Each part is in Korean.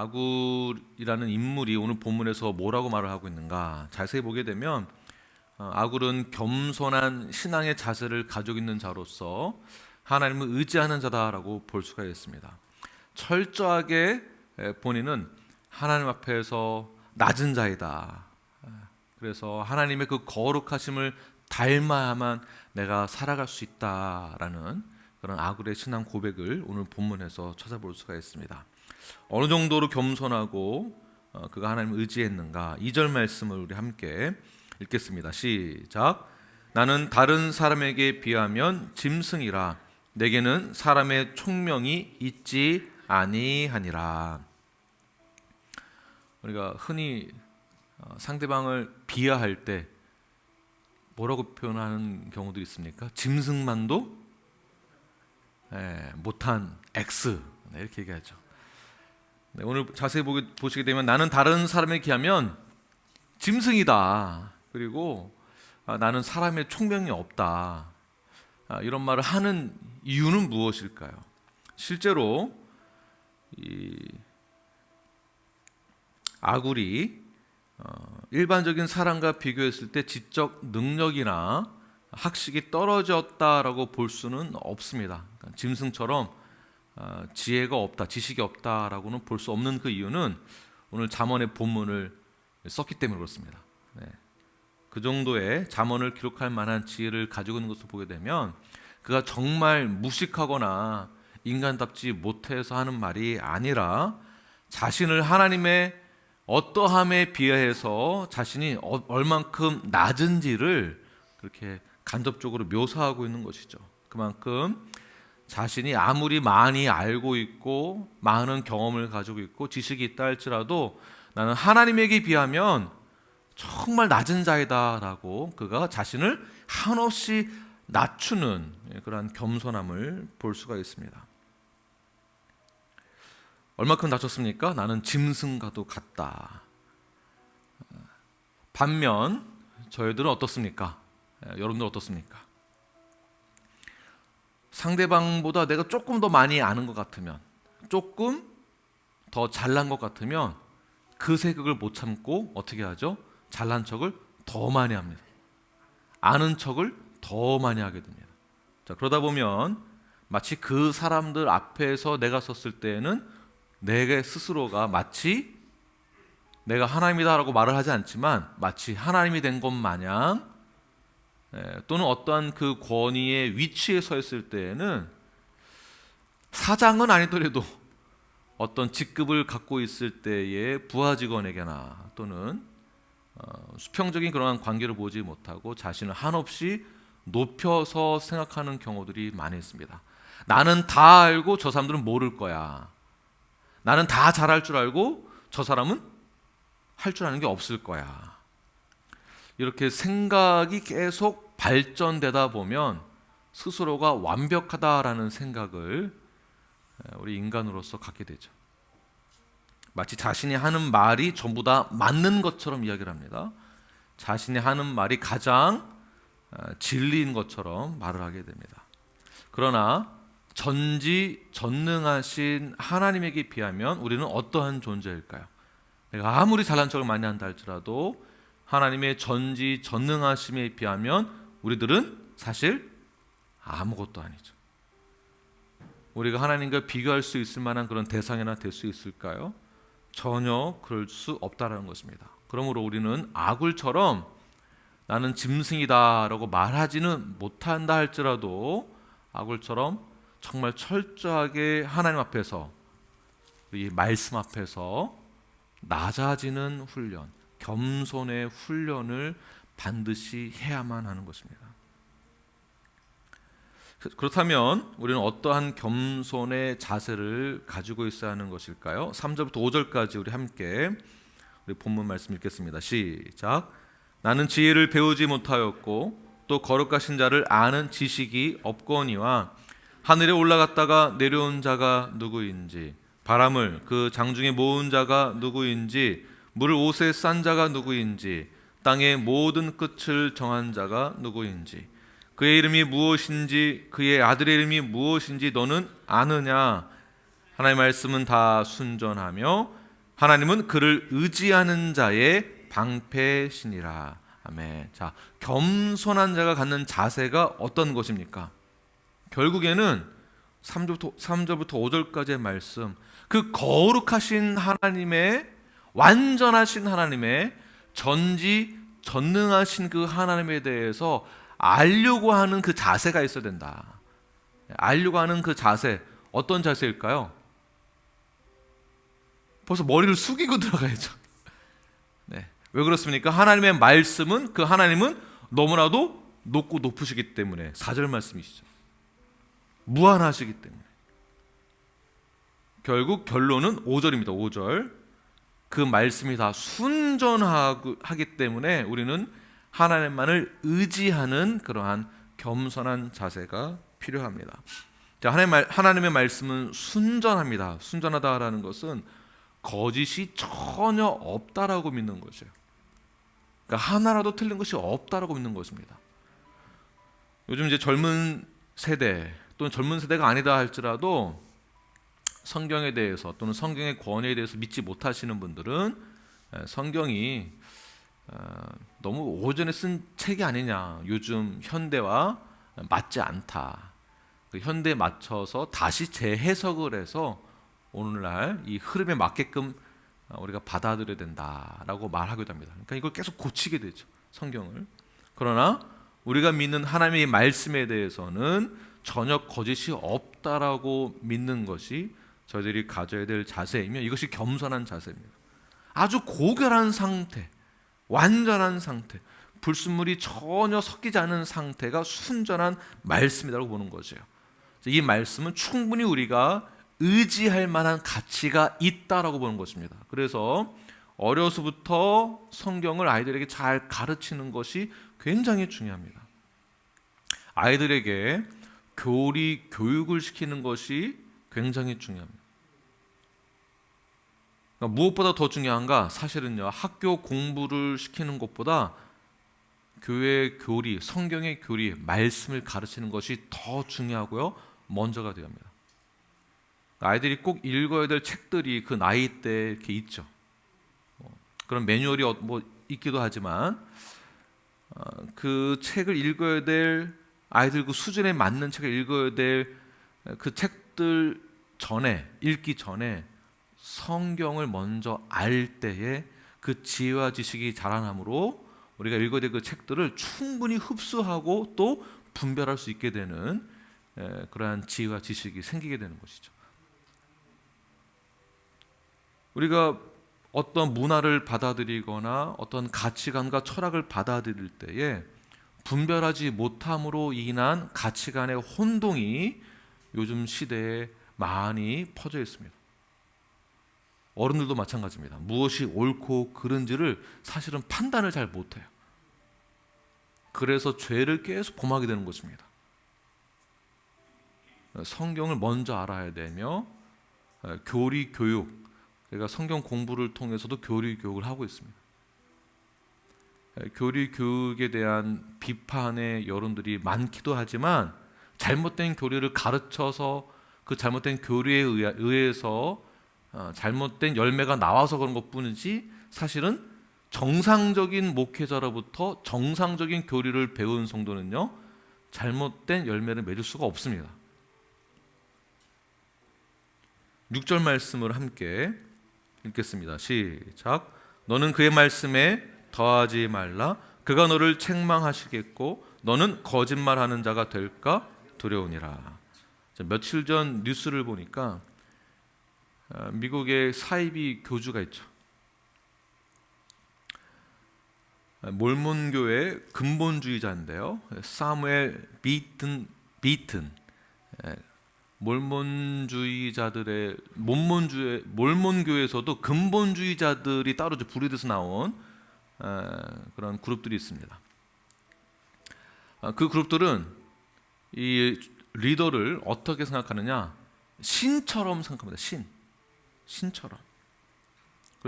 아굴이라는 인물이 오늘 본문에서 뭐라고 말을 하고 있는가 자세히 보게 되면 어, 아굴은 겸손한 신앙의 자세를 가지고 있는 자로서 하나님을 의지하는 자다라고 볼 수가 있습니다. 철저하게 에, 본인은 하나님 앞에서 낮은 자이다. 그래서 하나님의 그 거룩하심을 닮아야만 내가 살아갈 수 있다라는 그런 아굴의 신앙 고백을 오늘 본문에서 찾아볼 수가 있습니다. 어느 정도로 겸손하고 어, 그가 하나님을 의지했는가? 2절 말씀을 우리 함께 읽겠습니다. 시작. 나는 다른 사람에게 비하면 짐승이라 내게는 사람의 총명이 있지 아니하니라. 우리가 흔히 어, 상대방을 비하할 때 뭐라고 표현하는 경우도 있습니까? 짐승만도 예, 못한 X 네, 이렇게 얘기하죠. 네, 오늘 자세히 보게, 보시게 되면 나는 다른 사람에 비하면 짐승이다. 그리고 아, 나는 사람의 총명이 없다. 아, 이런 말을 하는 이유는 무엇일까요? 실제로 이 아굴이 어, 일반적인 사람과 비교했을 때 지적 능력이나 학식이 떨어졌다라고 볼 수는 없습니다. 그러니까 짐승처럼 어, 지혜가 없다, 지식이 없다라고는 볼 수 없는 그 이유는 오늘 잠언의 본문을 썼기 때문에 그렇습니다. 네. 그 정도의 잠언을 기록할 만한 지혜를 가지고 있는 것을 보게 되면 그가 정말 무식하거나 인간답지 못해서 하는 말이 아니라 자신을 하나님의 어떠함에 비해서 자신이 어- 얼만큼 낮은지를 그렇게 간접적으로 묘사하고 있는 것이죠. 그만큼 자신이 아무리 많이 알고 있고 많은 경험을 가지고 있고 지식이 있다 할지라도 나는 하나님에게 비하면 정말 낮은 자이다라고 그가 자신을 한없이 낮추는 그러한 겸손함을 볼 수가 있습니다. 얼마큼 낮췄습니까? 나는 짐승과도 같다. 반면 저희들은 어떻습니까? 예, 여러분들 어떻습니까? 상대방보다 내가 조금 더 많이 아는 것 같으면, 조금 더 잘난 것 같으면 그 세극을 못 참고 어떻게 하죠? 잘난 척을 더 많이 합니다. 아는 척을 더 많이 하게 됩니다. 자, 그러다 보면 마치 그 사람들 앞에서 내가 섰을 때에는 내게 스스로가 마치 내가 하나님이다라고 말을 하지 않지만 마치 하나님이 된 것 마냥 예, 또는 어떠한 그 권위의 위치에 서 있을 때에는 사장은 아니더라도 어떤 직급을 갖고 있을 때의 부하 직원에게나 또는 어, 수평적인 그러한 관계를 보지 못하고 자신을 한없이 높여서 생각하는 경우들이 많이 있습니다. 나는 다 알고 저 사람들은 모를 거야. 나는 다 잘할 줄 알고 저 사람은 할 줄 아는 게 없을 거야. 이렇게 생각이 계속 발전되다 보면 스스로가 완벽하다라는 생각을 우리 인간으로서 갖게 되죠. 마치 자신이 하는 말이 전부 다 맞는 것처럼 이야기를 합니다. 자신이 하는 말이 가장 어, 진리인 것처럼 말을 하게 됩니다. 그러나 전지 전능하신 하나님에게 비하면 우리는 어떠한 존재일까요? 내가 아무리 잘난 척을 많이 한다 할지라도 하나님의 전지 전능하심에 비하면 우리들은 사실 아무것도 아니죠. 우리가 하나님과 비교할 수 있을 만한 그런 대상이나 될 수 있을까요? 전혀 그럴 수 없다라는 것입니다. 그러므로 우리는 아굴처럼 나는 짐승이다라고 말하지는 못한다 할지라도 아굴처럼 정말 철저하게 하나님 앞에서 이 말씀 앞에서 낮아지는 훈련, 겸손의 훈련을 반드시 해야만 하는 것입니다. 그렇다면 우리는 어떠한 겸손의 자세를 가지고 있어야 하는 것일까요? 3절부터 5절까지 우리 함께 우리 본문 말씀 읽겠습니다. 시작. 나는 지혜를 배우지 못하였고 또 거룩하신 자를 아는 지식이 없거니와 하늘에 올라갔다가 내려온 자가 누구인지 바람을 그 장중에 모은 자가 누구인지 물을 옷에 싼 자가 누구인지 땅의 모든 끝을 정한 자가 누구인지 그의 이름이 무엇인지 그의 아들의 이름이 무엇인지 너는 아느냐 하나님의 말씀은 다 순전하며 하나님은 그를 의지하는 자의 방패시니라. 아멘. 자, 겸손한 자가 갖는 자세가 어떤 것입니까? 결국에는 3절부터, 3절부터 5절까지의 말씀, 그 거룩하신 하나님의 완전하신 하나님의 전지 전능하신 그 하나님에 대해서 알려고 하는 그 자세가 있어야 된다. 알려고 하는 그 자세 어떤 자세일까요? 벌써 머리를 숙이고 들어가야죠. 네. 왜 그렇습니까? 하나님의 말씀은 그 하나님은 너무나도 높고 높으시기 때문에 4절 말씀이시죠. 무한하시기 때문에. 결국 결론은 5절입니다. 5절. 그 말씀이 다 순전하기 때문에 우리는 하나님만을 의지하는 그러한 겸손한 자세가 필요합니다. 자, 하나님의 말씀은 순전합니다. 순전하다라는 것은 거짓이 전혀 없다라고 믿는 것이에요. 그러니까 하나라도 틀린 것이 없다라고 믿는 것입니다. 요즘 이제 젊은 세대 또는 젊은 세대가 아니다 할지라도 성경에 대해서 또는 성경의 권위에 대해서 믿지 못하시는 분들은 성경이 어, 너무 오전에 쓴 책이 아니냐. 요즘 현대와 맞지 않다. 그 현대에 맞춰서 다시 재해석을 해서 오늘날 이 흐름에 맞게끔 우리가 받아들여야 된다라고 말하기도 합니다. 그러니까 이걸 계속 고치게 되죠. 성경을. 그러나 우리가 믿는 하나님의 말씀에 대해서는 전혀 거짓이 없다라고 믿는 것이 저희들이 가져야 될 자세이며 이것이 겸손한 자세입니다. 아주 고결한 상태, 완전한 상태, 불순물이 전혀 섞이지 않은 상태가 순전한 말씀이라고 보는 거죠. 이 말씀은 충분히 우리가 의지할 만한 가치가 있다라고 보는 것입니다. 그래서 어려서부터 성경을 아이들에게 잘 가르치는 것이 굉장히 중요합니다. 아이들에게 교리 교육을 시키는 것이 굉장히 중요합니다. 그러니까 무엇보다 더 중요한가? 사실은요, 학교 공부를 시키는 것보다 교회 교리, 성경의 교리, 말씀을 가르치는 것이 더 중요하고요, 먼저가 되어 합니다. 아이들이 꼭 읽어야 될 책들이 그 나이 때 이렇게 있죠. 뭐 그런 매뉴얼이 어, 뭐 있기도 하지만 어, 그 책을 읽어야 될 아이들 그 수준에 맞는 책을 읽어야 될 그 책들 전에 읽기 전에 성경을 먼저 알 때에 그 지혜와 지식이 자라남으로 우리가 읽어야 될 그 책들을 충분히 흡수하고 또 분별할 수 있게 되는 그러한 지혜와 지식이 생기게 되는 것이죠. 우리가 어떤 문화를 받아들이거나 어떤 가치관과 철학을 받아들일 때에 분별하지 못함으로 인한 가치관의 혼동이 요즘 시대에 많이 퍼져 있습니다. 어른들도 마찬가지입니다. 무엇이 옳고 그른지를 사실은 판단을 잘 못해요. 그래서 죄를 계속 범하게 되는 것입니다. 성경을 먼저 알아야 되며 교리 교육 그러니까 성경 공부를 통해서도 교리 교육을 하고 있습니다. 교리 교육에 대한 비판의 여론들이 많기도 하지만 잘못된 교리를 가르쳐서 그 잘못된 교리에 의해서 어, 잘못된 열매가 나와서 그런 것뿐이지 사실은 정상적인 목회자로부터 정상적인 교리를 배운 성도는요 잘못된 열매를 맺을 수가 없습니다. 6절 말씀을 함께 읽겠습니다. 시작. 너는 그의 말씀에 더하지 말라. 그가 너를 책망하시겠고 너는 거짓말하는 자가 될까 두려우니라. 며칠 전 뉴스를 보니까 어, 미국의 사이비 교주가 있죠. 몰몬교의 근본주의자인데요. 사무엘 비튼 비튼 몰몬주의자들의 몰몬주의 몰몬교에서도 근본주의자들이 따로 분리돼서 나온 그런 그룹들이 있습니다. 아, 그 그룹들은 이 리더를 어떻게 생각하느냐? 신처럼 생각합니다. 신, 신처럼.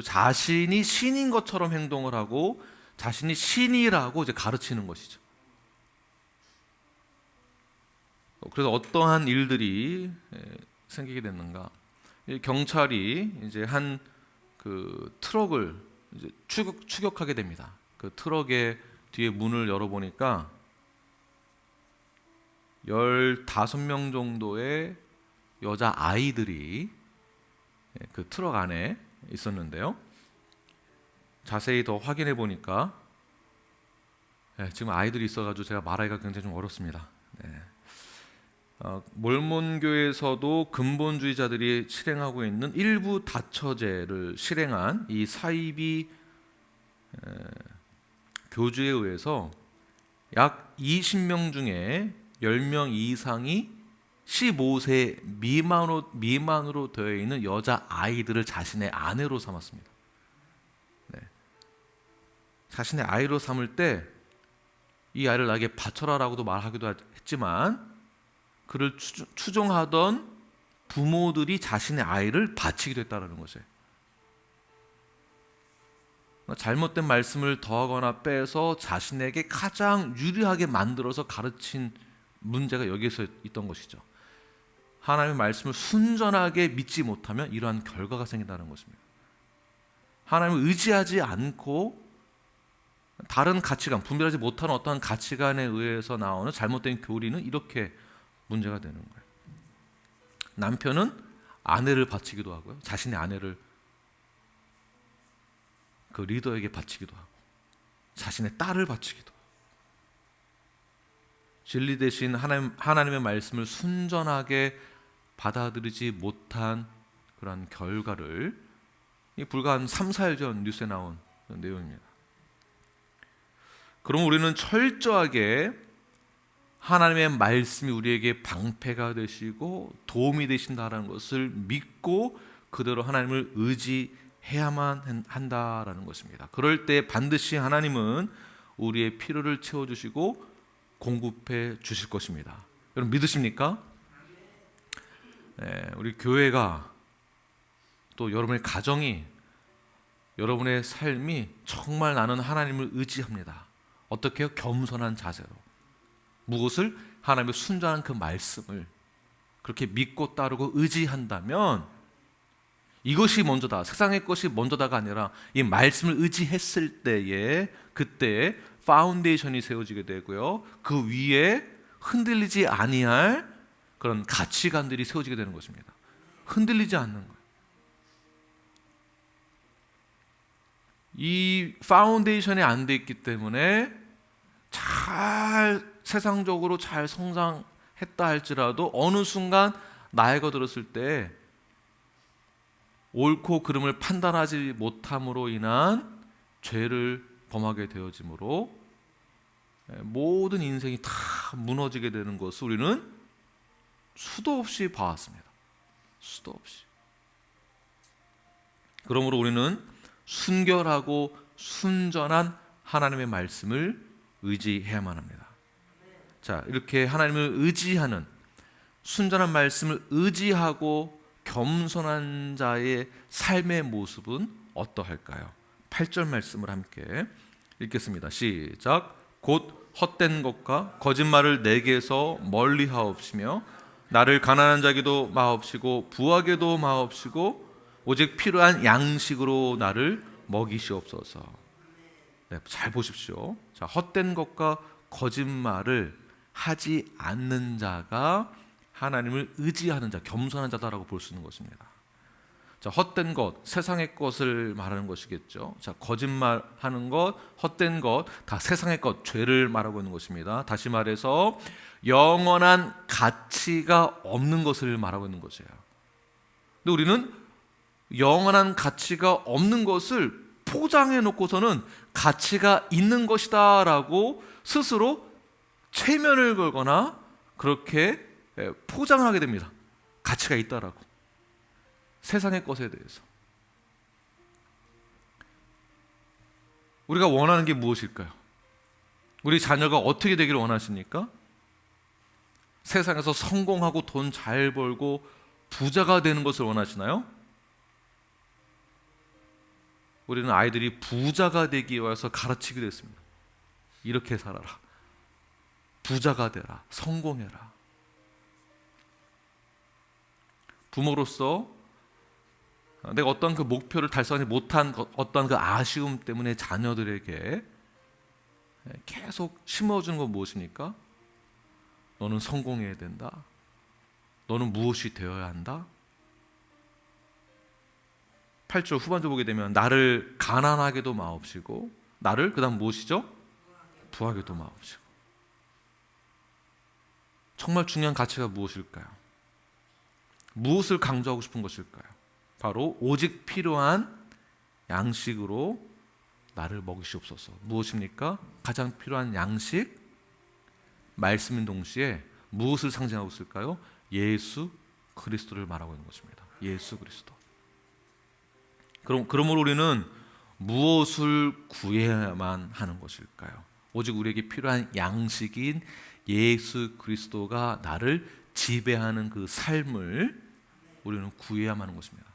자신이 신인 것처럼 행동을 하고 자신이 신이라고 이제 가르치는 것이죠. 그래서 어떠한 일들이 생기게 됐는가? 경찰이 이제 한 그 트럭을 이제 추격, 추격하게 됩니다. 그 트럭의 뒤에 문을 열어보니까 15명 정도의 여자 아이들이 예, 그 트럭 안에 있었는데요. 자세히 더 확인해 보니까 예, 지금 아이들이 있어가지고 제가 말하기가 굉장히 좀 어렵습니다. 네. 어, 몰몬교에서도 근본주의자들이 실행하고 있는 일부 다처제를 실행한 이 사이비 에, 교주에 의해서 약 20명 중에 10명 이상이 15세 미만으로, 미만으로 되어 있는 여자 아이들을 자신의 아내로 삼았습니다. 네. 자신의 아이로 삼을 때 이 아이를 나에게 바쳐라라고도 말하기도 했지만 그를 추- 추종하던 부모들이 자신의 아이를 바치기도 했다라는 것이에요. 잘못된 말씀을 더하거나 빼서 자신에게 가장 유리하게 만들어서 가르친 문제가 여기에서 있던 것이죠. 하나님의 말씀을 순전하게 믿지 못하면 이러한 결과가 생긴다는 것입니다. 하나님을 의지하지 않고 다른 가치관, 분별하지 못하는 어떠한 가치관에 의해서 나오는 잘못된 교리는 이렇게 문제가 되는 거예요. 남편은 아내를 바치기도 하고요. 자신의 아내를 그 리더에게 바치기도 하고 자신의 딸을 바치기도 진리 대신 하나님, 하나님의 말씀을 순전하게 받아들이지 못한 그러한 결과를 이 불과 한 3, 4일 전 뉴스에 나온 내용입니다. 그럼 우리는 철저하게 하나님의 말씀이 우리에게 방패가 되시고 도움이 되신다라는 것을 믿고 그대로 하나님을 의지해야만 한다라는 것입니다. 그럴 때 반드시 하나님은 우리의 필요를 채워 주시고 공급해 주실 것입니다. 여러분 믿으십니까? 네, 우리 교회가 또 여러분의 가정이 여러분의 삶이 정말 나는 하나님을 의지합니다. 어떻게 요 겸손한 자세로 무엇을 하나님의 순전한 그 말씀을 그렇게 믿고 따르고 의지한다면 이것이 먼저다. 세상의 것이 먼저다가 아니라 이 말씀을 의지했을 때에 그때 파운데이션이 세워지게 되고요. 그 위에 흔들리지 아니할 그런 가치관들이 세워지게 되는 것입니다. 흔들리지 않는 거예요. 이 파운데이션이 안 돼 있기 때문에 잘 세상적으로 잘 성장했다 할지라도 어느 순간 나이가 들었을 때 옳고 그름을 판단하지 못함으로 인한 죄를 범하게 되어지므로 모든 인생이 다 무너지게 되는 것을 우리는 수도 없이 봐왔습니다. 수도 없이. 그러므로 우리는 순결하고 순전한 하나님의 말씀을 의지해야만 합니다. 자, 이렇게 하나님을 의지하는 순전한 말씀을 의지하고 겸손한 자의 삶의 모습은 어떠할까요? 8절 말씀을 함께 읽겠습니다. 시작. 곧 헛된 것과 거짓말을 내게서 멀리 하옵시며 나를 가난한 자기도 마옵시고 부하게도 마옵시고 오직 필요한 양식으로 나를 먹이시옵소서. 네, 잘 보십시오. 자, 헛된 것과 거짓말을 하지 않는 자가 하나님을 의지하는 자, 겸손한 자다라고 볼 수 있는 것입니다. 자, 헛된 것, 세상의 것을 말하는 것이겠죠. 자, 거짓말 하는 것, 헛된 것, 다 세상의 것, 죄를 말하고 있는 것입니다. 다시 말해서 영원한 가치가 없는 것을 말하고 있는 것이에요. 근데 우리는 영원한 가치가 없는 것을 포장해 놓고서는 가치가 있는 것이다라고 스스로 최면을 걸거나 그렇게 포장하게 됩니다. 가치가 있다라고. 세상의 것에 대해서. 우리가 원하는 게 무엇일까요? 우리 자녀가 어떻게 되기를 원하십니까? 세상에서 성공하고 돈 잘 벌고 부자가 되는 것을 원하시나요? 우리는 아이들이 부자가 되기 위해서 가르치기도 했습니다. 이렇게 살아라. 부자가 되라. 성공해라. 어, 내가 어떤 그 목표를 달성하지 못한 것- 어떤 그 아쉬움 때문에 자녀들에게 계속 심어주는 건 무엇입니까? 너는 성공해야 된다. 너는 무엇이 되어야 한다. 8절 후반절 보게 되면 나를 가난하게도 마옵시고 나를 그다음 무엇이죠? 부하게도 마옵시고 정말 중요한 가치가 무엇일까요? 무엇을 강조하고 싶은 것일까요? 바로 오직 필요한 양식으로 나를 먹이시옵소서. 무엇입니까? 가장 필요한 양식 말씀인 동시에 무엇을 상징하고 있을까요? 예수 그리스도를 말하고 있는 것입니다. 예수 그리스도. 그럼 그러므로 우리는 무엇을 구해야만 하는 것일까요? 오직 우리에게 필요한 양식인 예수 그리스도가 나를 지배하는 그 삶을 우리는 구해야만 하는 것입니다.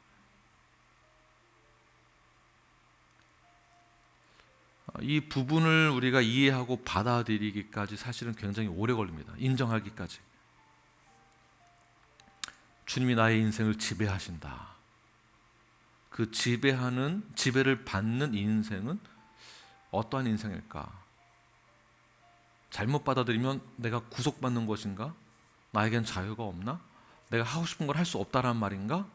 이 부분을 우리가 이해하고 받아들이기까지 사실은 굉장히 오래 걸립니다. 인정하기까지. 주님이 나의 인생을 지배하신다. 그 지배하는 지배를 받는 인생은 어떠한 인생일까? 잘못 받아들이면 내가 구속받는 것인가? 나에겐 자유가 없나? 내가 하고 싶은 걸 할 수 없다란 말인가?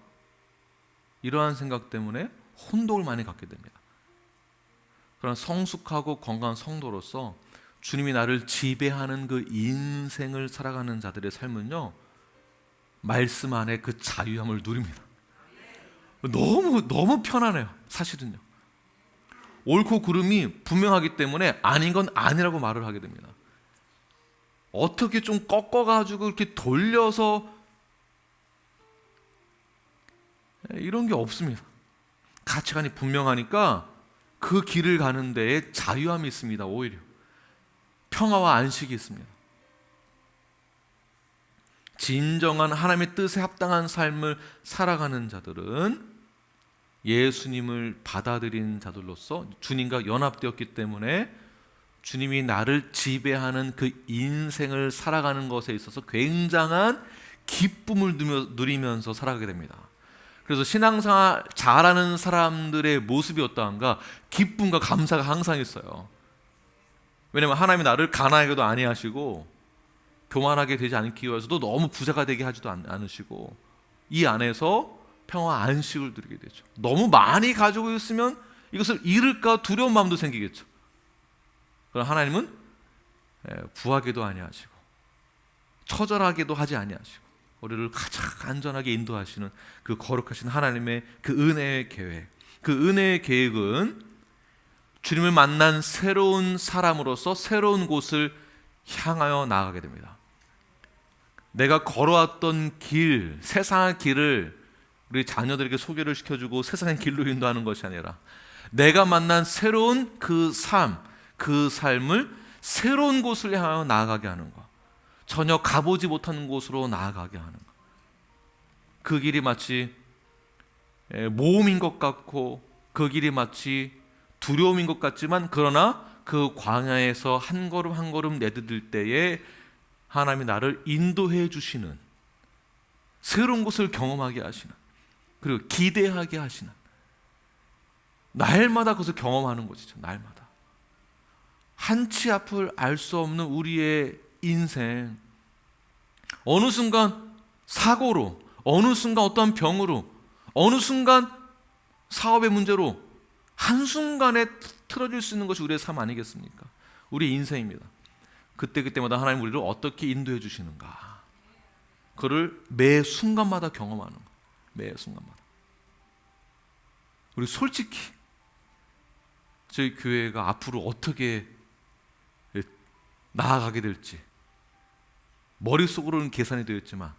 이러한 생각 때문에 혼동을 많이 갖게 됩니다. 그런 성숙하고 건강한 성도로서 주님이 나를 지배하는 그 인생을 살아가는 자들의 삶은요, 말씀 안에 그 자유함을 누립니다. 너무 너무 편안해요. 사실은요. 옳고 그름이 분명하기 때문에 아닌 건 아니라고 말을 하게 됩니다. 어떻게 좀 꺾어 가지고 이렇게 돌려서 이런 게 없습니다. 가치관이 분명하니까 그 길을 가는 데에 자유함이 있습니다. 오히려 평화와 안식이 있습니다. 진정한 하나님의 뜻에 합당한 삶을 살아가는 자들은 예수님을 받아들인 자들로서 주님과 연합되었기 때문에 주님이 나를 지배하는 그 인생을 살아가는 것에 있어서 굉장한 기쁨을 누리면서 살아가게 됩니다. 그래서 신앙생활 잘하는 사람들의 모습이 어떠한가? 기쁨과 감사가 항상 있어요. 왜냐하면 하나님이 나를 가난하게도 아니하시고 교만하게 되지 않기 위해서도 너무 부자가 되게 하지도 않- 않으시고 이 안에서 평화 안식을 누리게 되죠. 너무 많이 가지고 있으면 이것을 잃을까 두려운 마음도 생기겠죠. 그럼 하나님은 예, 부하게도 아니하시고 처절하게도 하지 아니하시고 우리를 가장 안전하게 인도하시는 그 거룩하신 하나님의 그 은혜의 계획. 그 은혜의 계획은 주님을 만난 새로운 사람으로서 새로운 곳을 향하여 나아가게 됩니다. 내가 걸어왔던 길, 세상의 길을 우리 자녀들에게 소개를 시켜주고 세상의 길로 인도하는 것이 아니라 내가 만난 새로운 그 삶, 그 삶을 새로운 곳을 향하여 나아가게 하는 것. 전혀 가보지 못하는 곳으로 나아가게 하는 것. 그 길이 마치 에, 모험인 것 같고 그 길이 마치 두려움인 것 같지만 그러나 그 광야에서 한 걸음 한 걸음 내디딜 때에 하나님이 나를 인도해 주시는 새로운 곳을 경험하게 하시는 그리고 기대하게 하시는 날마다 그것을 경험하는 것이죠. 날마다 한 치 앞을 알 수 없는 우리의 인생 어느 순간 사고로 어느 순간 어떤 병으로 어느 순간 사업의 문제로 한순간에 틀어질 수 있는 것이 우리의 삶 아니겠습니까? 우리 인생입니다. 그때 그때마다 하나님 우리를 어떻게 인도해 주시는가? 그를 매 순간마다 경험하는 거. 매 순간마다. 우리 솔직히 저희 교회가 앞으로 어떻게 나아가게 될지 머릿속으로는 계산이 되어 있지만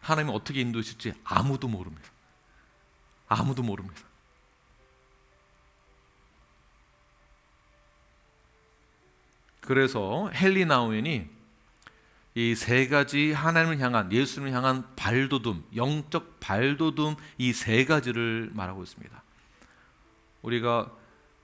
하나님이 어떻게 인도하실지 아무도 모릅니다. 아무도 모릅니다. 그래서 헨리 나우엔이 이 세 가지 하나님을 향한 예수님을 향한 발돋움, 영적 발돋움 이 세 가지를 말하고 있습니다. 우리가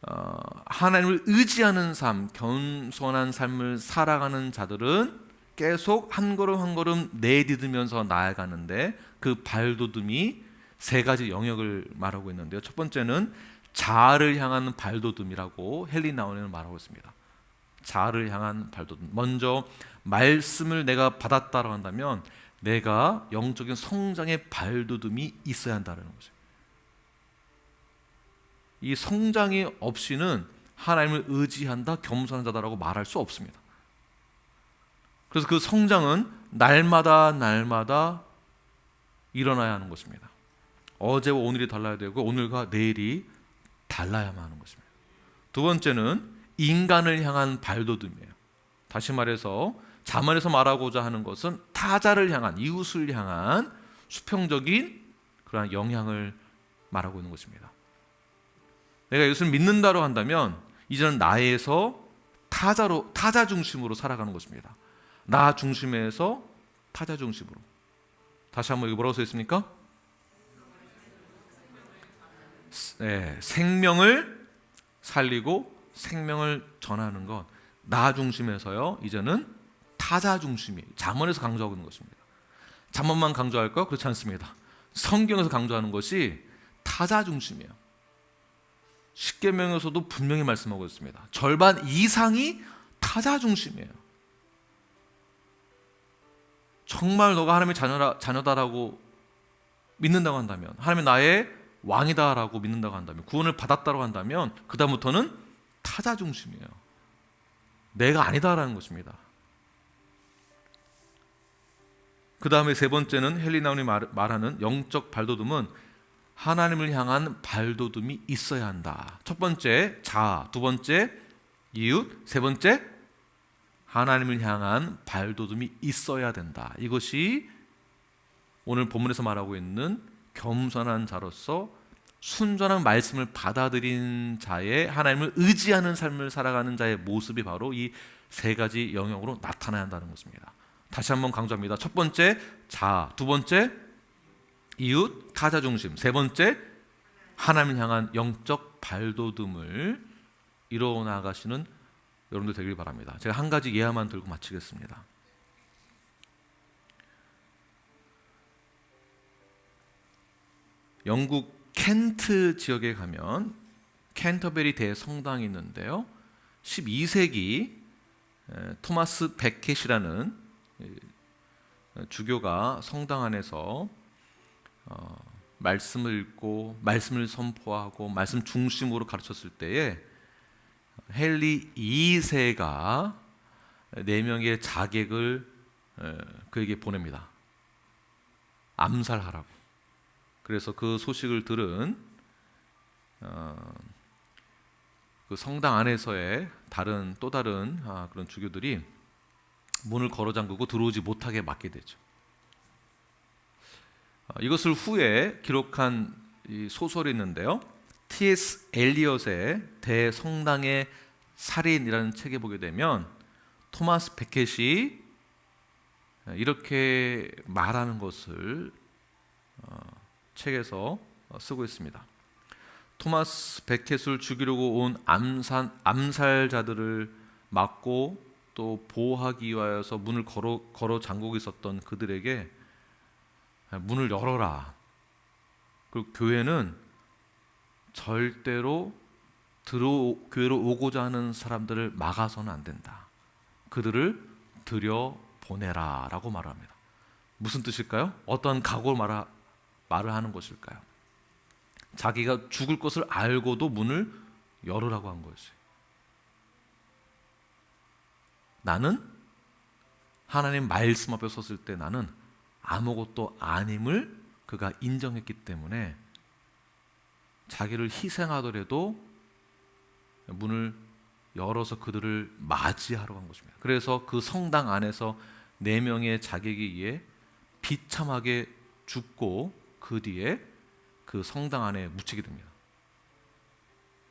어, 하나님을 의지하는 삶, 겸손한 삶을 살아가는 자들은 계속 한 걸음 한 걸음 내디디면서 나아가는데 그 발돋움이 세 가지 영역을 말하고 있는데요. 첫 번째는 자아를 향한 발돋움이라고 헬리 나오는 말하고 있습니다. 자아를 향한 발돋움. 먼저 말씀을 내가 받았다고 한다면 내가 영적인 성장의 발돋움이 있어야 한다는 거죠. 이 성장이 없이는 하나님을 의지한다, 겸손한 자다라고 말할 수 없습니다. 그래서 그 성장은 날마다 날마다 일어나야 하는 것입니다. 어제와 오늘이 달라야 되고 오늘과 내일이 달라야만 하는 것입니다. 두 번째는 인간을 향한 발돋움이에요. 다시 말해서 자문에서 말하고자 하는 것은 타자를 향한 이웃을 향한 수평적인 그러한 영향을 말하고 있는 것입니다. 내가 이것을 믿는다고 한다면 이제는 나에서 타자로 타자 중심으로 살아가는 것입니다. 나 중심에서 타자 중심으로. 다시 한번 이거 뭐라고 써 있습니까? 네, 생명을 살리고 생명을 전하는 것. 나 중심에서요. 이제는 타자 중심이. 잠언에서 강조하고 있는 것입니다. 잠언만 강조할까? 그렇지 않습니다. 성경에서 강조하는 것이 타자 중심이에요. 십계명에서도 분명히 말씀하고 있습니다. 절반 이상이 타자 중심이에요. 정말 너가 하나님의 자녀라, 자녀다라고 믿는다고 한다면, 하나님이 나의 왕이다라고 믿는다고 한다면, 구원을 받았다고 한다면, 그 다음부터는 타자 중심이에요. 내가 아니다라는 것입니다. 그 다음에 세 번째는 헬리나운이 말하는 영적 발돋움은 하나님을 향한 발돋움이 있어야 한다. 첫 번째 자, 두 번째 이웃, 세 번째 하나님을 향한 발돋움이 있어야 된다. 이것이 오늘 본문에서 말하고 있는 겸손한 자로서 순전한 말씀을 받아들인 자의 하나님을 의지하는 삶을 살아가는 자의 모습이 바로 이 세 가지 영역으로 나타나야 한다는 것입니다. 다시 한번 강조합니다. 첫 번째 자, 두 번째 이웃 타자 중심, 세 번째 하나님을 향한 영적 발돋움을 이루어 나가시는 여러분들 되길 바랍니다. 제가 한 가지 예화만 들고 마치겠습니다. 영국 켄트 지역에 가면 캔터베리 대성당이 있는데요. 12세기 토마스 베켓이라는 주교가 성당 안에서 어, 말씀을 읽고 말씀을 선포하고 말씀 중심으로 가르쳤을 때에 헨리 2세가 네 명의 자객을 그에게 보냅니다. 암살하라고. 그래서 그 소식을 들은 어, 그 성당 안에서의 다른 또 다른 아, 그런 주교들이 문을 걸어 잠그고 들어오지 못하게 막게 되죠. 어, 이것을 후에 기록한 소설이 있는데요. T.S. 엘리엇의 대성당의 살인이라는 책에 보게 되면 토마스 베켓이 이렇게 말하는 것을 어, 책에서 쓰고 있습니다. 토마스 베켓을 죽이려고 온 암산, 암살자들을 막고 또 보호하기 위하여서 문을 걸어, 걸어 잠그고 있었던 그들에게 문을 열어라. 그 교회는 절대로 들어 교회로 오고자 하는 사람들을 막아서는 안 된다. 그들을 들여 보내라라고 말합니다. 무슨 뜻일까요? 어떤 각오를 말하, 말을 하는 것일까요? 자기가 죽을 것을 알고도 문을 열으라고 한 것이. 나는 하나님 말씀 앞에 섰을 때 나는 아무것도 아님을 그가 인정했기 때문에 자기를 희생하더라도 문을 열어서 그들을 맞이하러 간 것입니다. 그래서 그 성당 안에서 네 명의 자객에 의해 비참하게 죽고 그 뒤에 그 성당 안에 묻히게 됩니다.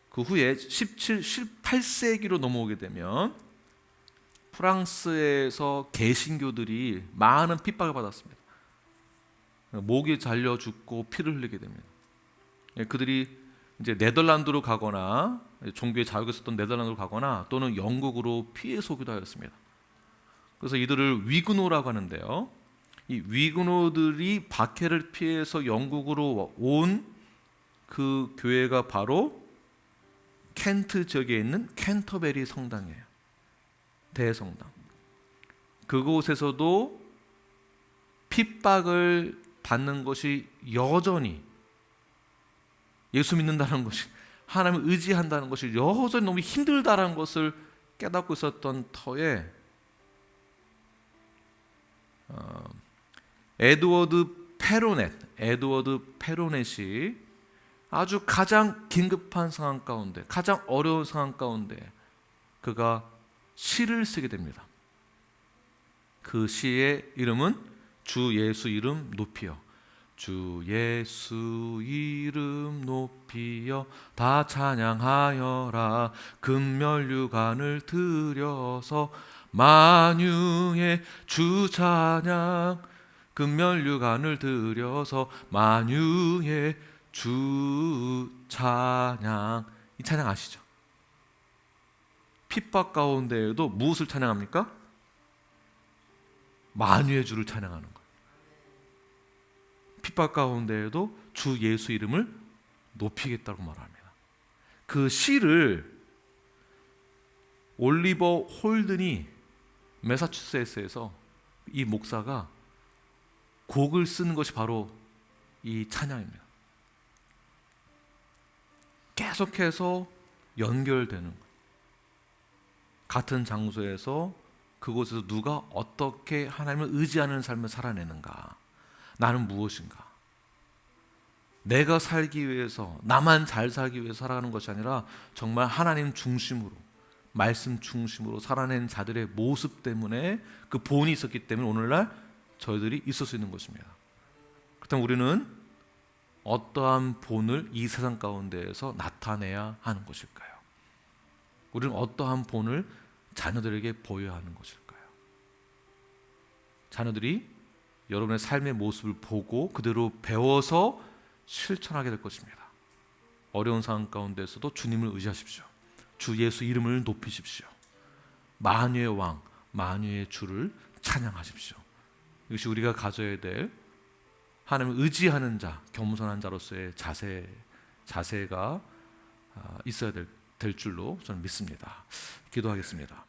그 후에 17, 18세기로 넘어오게 되면 프랑스에서 개신교들이 많은 핍박을 받았습니다. 목이 잘려 죽고 피를 흘리게 됩니다. 예, 그들이 이제 네덜란드로 가거나 종교의 자유가 있었던 네덜란드로 가거나 또는 영국으로 피해 소기도 하였습니다. 그래서 이들을 위그노라고 하는데요. 이 위그노들이 박해를 피해서 영국으로 온 그 교회가 바로 켄트 지역에 있는 캔터베리 성당이에요. 대성당. 그곳에서도 핍박을 받는 것이 여전히 예수 믿는다는 것이 하나님을 의지한다는 것이 여전히 너무 힘들다라는 것을 깨닫고 있었던 터에 어, 에드워드 페로넷, 에드워드 페로넷이 아주 가장 긴급한 상황 가운데, 가장 어려운 상황 가운데 그가 시를 쓰게 됩니다. 그 시의 이름은 주 예수 이름 높이요. 주 예수 이름 높이여 다 찬양하여라 금멸류관을 들여서 만유의 주 찬양 금멸류관을 들여서 만유의 주 찬양 이 찬양 아시죠? 핍박 가운데에도 무엇을 찬양합니까? 만유의 주를 찬양하는 거예요. 핍박 가운데에도 주 예수 이름을 높이겠다고 말합니다. 그 시를 올리버 홀든이 매사추세츠에서 이 목사가 곡을 쓰는 것이 바로 이 찬양입니다. 계속해서 연결되는. 같은 장소에서 그곳에서 누가 어떻게 하나님을 의지하는 삶을 살아내는가? 나는 무엇인가? 내가 살기 위해서 나만 잘 살기 위해서 살아가는 것이 아니라 정말 하나님 중심으로 말씀 중심으로 살아낸 자들의 모습 때문에 그 본이 있었기 때문에 오늘날 저희들이 있을 수 있는 것입니다. 그렇다면 우리는 어떠한 본을 이 세상 가운데에서 나타내야 하는 것일까요? 우리는 어떠한 본을 자녀들에게 보여야 하는 것일까요? 자녀들이 여러분의 삶의 모습을 보고 그대로 배워서 실천하게 될 것입니다. 어려운 상황 가운데서도 주님을 의지하십시오. 주 예수 이름을 높이십시오. 만유의 왕, 만유의 주를 찬양하십시오. 이것이 우리가 가져야 될 하나님을 의지하는 자, 겸손한 자로서의 자세, 자세가 아, 있어야 될, 될 줄로 저는 믿습니다. 기도하겠습니다.